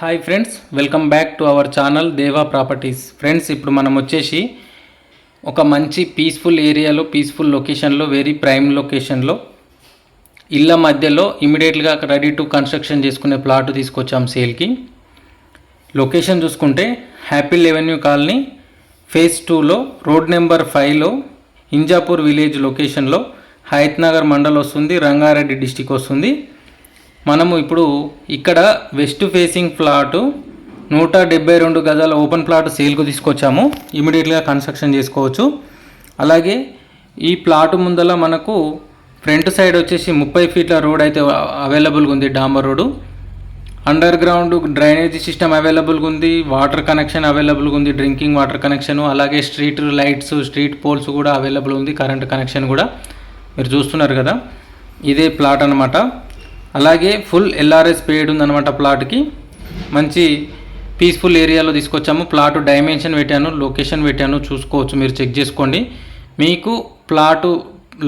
Hi friends welcome back to our channel Deva properties friends ఇప్పుడు మనం వచ్చేసి ఒక మంచి పీస్ఫుల్ ఏరియాలో పీస్ఫుల్ లొకేషన్లో వెరీ ప్రైమ్ లొకేషన్లో ఇళ్ళ మధ్యలో ఇమీడియట్గా రెడీ టు కన్స్ట్రక్షన్ చేసుకునే ప్లాట్ తీసుకొచ్చాం సేల్కి లొకేషన్ చూసుకుంటే హ్యాపీ రెవెన్యూ కాలనీ ఫేజ్ టూలో రోడ్ నెంబర్ ఫైవ్లో ఇంజాపూర్ విలేజ్ లొకేషన్లో హయత్ నగర్ మండల్ వస్తుంది రంగారెడ్డి డిస్టిక్ వస్తుంది. మనము ఇప్పుడు ఇక్కడ వెస్ట్ ఫేసింగ్ ప్లాటు నూట డెబ్బై రెండు గజాల ఓపెన్ ప్లాట్ సేల్కు తీసుకొచ్చాము. ఇమీడియట్గా కన్స్ట్రక్షన్ చేసుకోవచ్చు. అలాగే ఈ ప్లాట్ ముందల మనకు ఫ్రంట్ సైడ్ వచ్చేసి ముప్పై ఫీట్ల రోడ్ అయితే అవైలబుల్గా ఉంది డాంబర్ road. Under ground drainage system అవైలబుల్గా ఉంది వాటర్ కనెక్షన్ అవైలబుల్గా ఉంది డ్రింకింగ్ వాటర్ కనెక్షన్ అలాగే స్ట్రీట్ లైట్స్ స్ట్రీట్ పోల్స్ కూడా అవైలబుల్ ఉంది కరెంట్ కనెక్షన్ కూడా. మీరు చూస్తున్నారు కదా ఇదే ప్లాట్ అనమాట అలాగే ఫుల్ ఎల్ఆర్ఎస్ పీరియడ్ ఉందన్నమాట ప్లాట్కి మంచి పీస్ఫుల్ ఏరియాలో తీసుకొచ్చాము. ప్లాట్ డైమెన్షన్ పెట్టాను లొకేషన్ పెట్టాను. చూసుకోవచ్చు మీరు చెక్ చేసుకోండి. మీకు ప్లాటు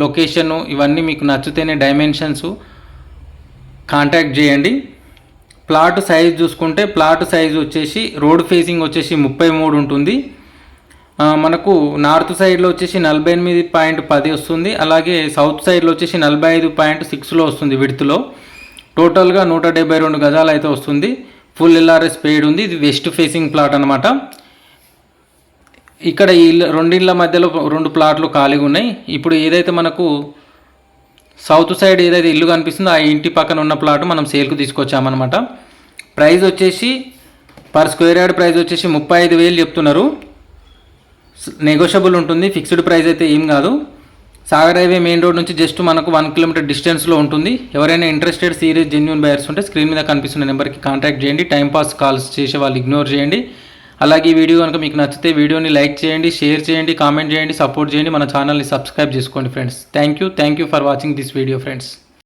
లొకేషను ఇవన్నీ మీకు నచ్చితేనే డైమెన్షన్స్ కాంటాక్ట్ చేయండి. ప్లాట్ సైజ్ చూసుకుంటే ప్లాట్ సైజ్ వచ్చేసి రోడ్ ఫేసింగ్ వచ్చేసి ముప్పై మూడు ఉంటుంది. మనకు నార్త్ సైడ్లో వచ్చేసి నలభై ఎనిమిది పాయింట్ పది వస్తుంది. అలాగే సౌత్ సైడ్లో వచ్చేసి నలభై ఐదు పాయింట్ సిక్స్లో వస్తుంది విడుతులో టోటల్గా నూట డెబ్బై రెండు గజాలు అయితే వస్తుంది. ఫుల్ ఎల్ఆర్ఎస్ పేడ్ ఉంది. ఇది వెస్ట్ ఫేసింగ్ ప్లాట్ అనమాట ఇక్కడ ఈ రెండిళ్ళ మధ్యలో రెండు ప్లాట్లు ఖాళీగా ఉన్నాయి. ఇప్పుడు ఏదైతే మనకు సౌత్ సైడ్ ఏదైతే ఇల్లు కనిపిస్తుందో ఆ ఇంటి పక్కన ఉన్న ప్లాట్ మనం సేల్కు తీసుకొచ్చామన్నమాట. ప్రైస్ వచ్చేసి పర్ స్క్వేర్ యార్డ్ ప్రైస్ వచ్చేసి ముప్పై ఐదు వేలు చెప్తున్నారు. నెగోషియబుల్ ఉంటుంది. ఫిక్స్డ్ ప్రైస్ అయితే ఏం కాదు. సాగర్ హైవే మెయిన్ రోడ్ నుంచి జస్ట్ మనకు వన్ కిలోమీటర్ డిస్టెన్స్లో ఉంటుంది. ఎవరైనా ఇంట్రెస్టెడ్ సీరియస్ జెన్యున్ బయర్స్ ఉంటే స్క్రీన్ మీద కనిపిస్తున్న నెంబర్కి కాంటాక్ట్ చేయండి. టైంపాస్ కాల్స్ చేసే వాళ్ళు ఇగ్నోర్ చేయండి. అలాగే ఈ వీడియో కనుక మీకు నచ్చితే వీడియోని లైక్ చేయండి షేర్ చేయండి కామెంట్ చేయండి సపోర్ట్ చేయండి. మన ఛానల్ని సబ్స్క్రైబ్ చేసుకోండి friends thank you thank you for watching this video friends